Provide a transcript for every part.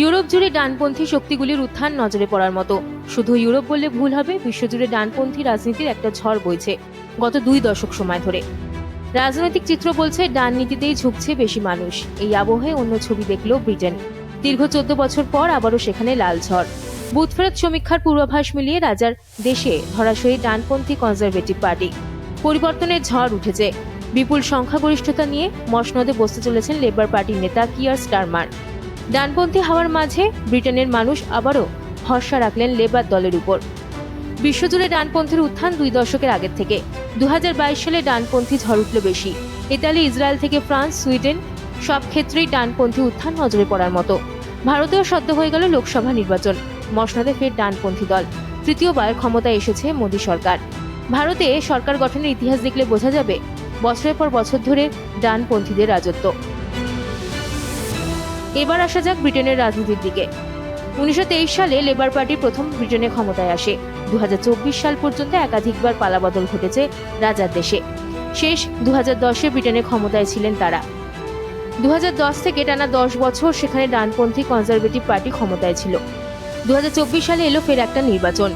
Europe জুড়ে ডানপন্থী শক্তিগুলির উত্থান নজরে পড়ার মতো। শুধু ইউরোপ বললে ভুল হবে, বিশ্বজুড়ে ডানপন্থী রাজনীতির একটা ঝড় বইছে, গত দুই দশক সময় ধরে। রাজনৈতিক চিত্র বলছে, ডান নীতিতেই ঝুঁকছে বেশি মানুষ। এই আবহে অন্য ছবি দেখল ব্রিটেন। দীর্ঘ চোদ্দ বছর পর আবারও সেখানে লাল ঝড়। বুথ ফেরত সমীক্ষার পূর্বাভাস মিলিয়ে রাজার দেশে ধরাশয়ী ডানপন্থী কনজারভেটিভ পার্টি। পরিবর্তনের ঝড় উঠেছে। বিপুল সংখ্যাগরিষ্ঠতা নিয়ে মসনদে বসতে চলেছেন লেবার পার্টির নেতা কিয়ার স্টারমার। ডানপন্থী হওয়ার মাঝে ব্রিটেনের মানুষ আবারও ভরসা রাখলেন লেবার দলের উপর। বিশ্বজুড়ে ডানপন্থীর উত্থান দুই দশকের আগের থেকে। দু হাজার বাইশ সালে ডানপন্থী ঝড় উঠল বেশি। ইতালি, ইসরায়েল থেকে ফ্রান্স, সুইডেন সব ক্ষেত্রেই ডানপন্থী উত্থান নজরে পড়ার মতো। ভারতেও সদ্য হয়ে গেল লোকসভা নির্বাচন। মসনদে ফের ডানপন্থী দল। তৃতীয়বার ক্ষমতায় এসেছে মোদী সরকার। ভারতে সরকার গঠনের ইতিহাস দেখলে বোঝা যাবে বছরের পর বছর ধরে ডানপন্থীদের রাজত্ব। এবার আসা যাক ব্রিটেনের রাজনীতির দিকে। উনিশশো তেইশ সালে লেবার পার্টি প্রথম ব্রিটেনে ক্ষমতায় আসে। দু হাজার চব্বিশ সাল পর্যন্ত একাধিকবার পালাবদল ঘটেছে রাজার দেশে। শেষ দু হাজার দশে ব্রিটেনে ক্ষমতায় ছিলেন তারা। দু হাজার দশ থেকে টানা দশ বছর সেখানে ডানপন্থী কনজারভেটিভ পার্টি ক্ষমতায় ছিল। দু হাজার চব্বিশ সালে এলো ফের একটা নির্বাচন।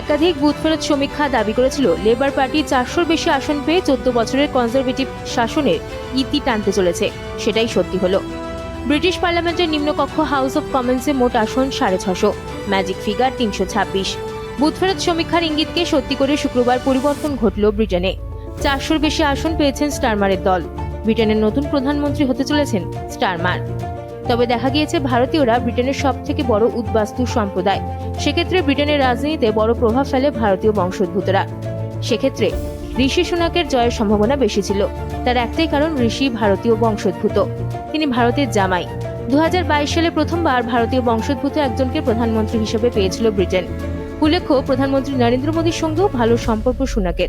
একাধিক বুথ ফেরত সমীক্ষা দাবি করেছিল, লেবার পার্টি চারশোর বেশি আসন পেয়ে চোদ্দ বছরের কনজারভেটিভ শাসনের ইতি টানতে চলেছে। সেটাই সত্যি হলো। ব্রিটিশ পার্লামেন্টের নিম্নকক্ষ হাউস অফ কমন্সে মোট আসন সাড়ে ছশো। ম্যাজিক ফিগার তিনশো ছাব্বিশ। বুথ ফেরত সমীক্ষার ইঙ্গিতকে সত্যি করে শুক্রবার পরিবর্তন ঘটল ব্রিটেনে। চারশোর বেশি আসন পেয়েছেন স্টারমারের দল। ব্রিটেনের নতুন প্রধানমন্ত্রী হতে চলেছেন স্টারমার। তবে দেখা গিয়েছে, ভারতীয়রা ব্রিটেনের সব থেকে বড় উদ্বাস্তু সম্প্রদায়। সেক্ষেত্রে ব্রিটেনের রাজনীতিতে বড় প্রভাব ফেলে ভারতীয় বংশোদ্ভূতরা। সেক্ষেত্রে ঋষি সুনাকের জয়ের সম্ভাবনা বেশি ছিল। তার একটাই কারণ ঋষি ভারতীয় বংশোদ্ভূত। তিনি ভারতের জামাই। দুই হাজার বাইশ সালে প্রথমবার ভারতীয় বংশোদ্ভূত একজনকে প্রধানমন্ত্রী হিসেবে পেয়েছিল ব্রিটেন। উল্লেখ্য, প্রধানমন্ত্রী নরেন্দ্র মোদীর সঙ্গেও ভালো সম্পর্ক সুনাকের।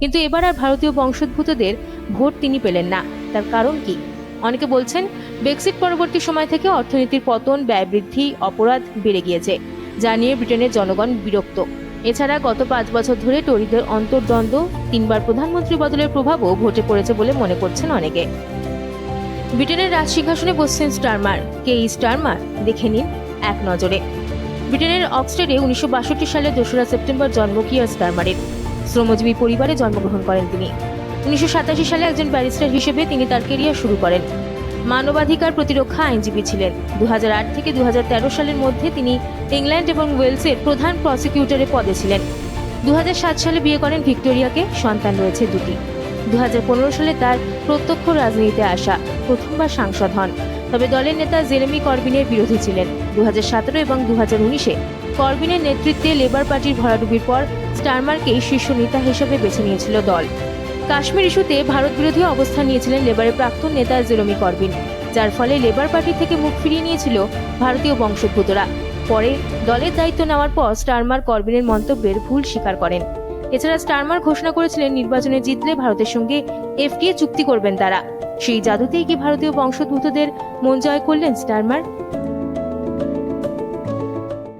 কিন্তু এবার আর ভারতীয় বংশোদ্ভূতদের ভোট তিনি পেলেন না। তার কারণ কি? অনেকে বলছেন, ব্রেক্সিট পরবর্তী সময় থেকে অর্থনীতির পতন, ব্যয় বৃদ্ধি, অপরাধ বেড়ে গিয়েছে, যা নিয়ে ব্রিটেনের জনগণ বিরক্ত। এছাড়া গত পাঁচ বছর ধরে টরিদের অন্তর্দ্বন্দ্ব, তিনবার প্রধানমন্ত্রী বদলের প্রভাবও ভোটে পড়েছে বলে মনে করছেন অনেকে। ব্রিটেনের রাজ সিংহাসনে বসছেন স্টারমার। কে স্টারমার? দেখে নিন এক নজরে। ব্রিটেনের অক্সফোর্ডে উনিশশো বাষট্টি সালে দোসরা সেপ্টেম্বর জন্ম কিয়ার স্টারমারের? শ্রমজীবী পরিবারে জন্মগ্রহণ করেন তিনি। উনিশশো সাতাশি সালে একজন ব্যারিস্টার হিসেবে তিনি তার কেরিয়ার শুরু করেন। মানবাধিকার প্রতিরক্ষা আইনজীবী ছিলেন। দু হাজার আট থেকে দু হাজার তেরো সালের মধ্যে তিনি ইংল্যান্ড এবং ওয়েলসের প্রধান প্রসিকিউটরের পদে ছিলেন। দু হাজার সাত সালে বিয়ে করেন ভিক্টোরিয়াকে, সন্তান রয়েছে দুটি। দু হাজার পনেরো সালে তার প্রত্যক্ষ রাজনীতিতে আসা প্রথমবার সাংসদ হন। তবে দলের নেতা জেরেমি করবিনের বিরোধী ছিলেন। দু হাজার সতেরো এবং দু উনিশে করবিনের নেতৃত্বে লেবার পার্টির ভরাডুবির পর স্টারমারকেই শীর্ষ নেতা হিসেবে বেছে নিয়েছিল দল। কাশ্মীর ইস্যুতে ভারত বিরোধী অবস্থান নিয়েছিলেন লেবারের প্রাক্তন নেতা জেরোমি করবিন, যার ফলে লেবার পার্টি থেকে মুখ ফিরিয়ে নিয়েছিল ভারতীয় বংশোদ্ভূতরা। পরে দলের দায়িত্ব নেওয়ার পর স্টারমার করবিনের মন্তব্যের ভুল স্বীকার করেন। এছাড়া স্টারমার ঘোষণা করেছিলেন, নির্বাচনে জিতলে ভারতের সঙ্গে এফটিএ চুক্তি করবেন তারা। সেই জাদুতেই কি ভারতীয় বংশোদ্ভূতদের মন জয় করলেন স্টারমার?